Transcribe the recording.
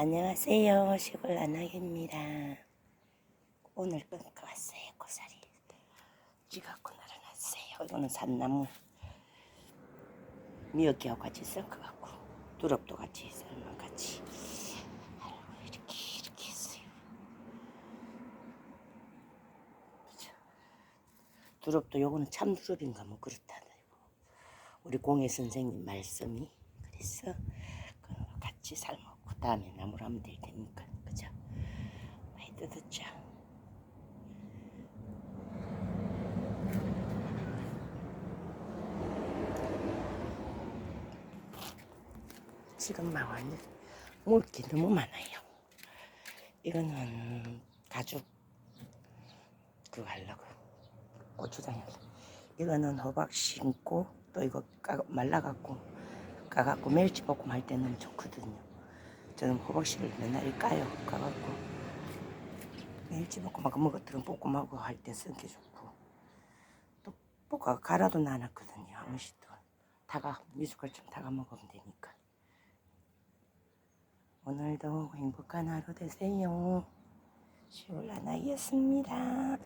안녕하세요. 시골 안하입니다 오늘 끊고 왔어요. 고사리. 찌갖고 날아놨어요. 이거는 산나물. 미역기하고 같이 섞어갖고 두릅도 같이 삶아 같이. 이렇게 이렇게 했어요. 그죠? 두릅도 요거는 참 두릅인가 뭐 그렇다더라고. 우리 공예 선생님 말씀이 그래서 같이 삶고 다음에 나물 하면 될 테니까 그죠? 많이 뜯었죠? 지금 막 완전 물기 너무 많아요. 이거는 가죽 그거 하려고 고추장 하려고. 이거는 호박 심고 또 이거 까, 말라갖고 까갖고 멸치 볶음 할 때는 좋거든요. 저는 호박씨를 맨날 까요. 까갖고 멸치볶음하고 먹었던 볶음하고 할때 쓰기 좋고 또 볶아 갈아도 나눴거든요. 한 번씩 또 다가 미숫가루 좀 다가 먹으면 되니까. 오늘도 행복한 하루 되세요. 시올라나이었습니다.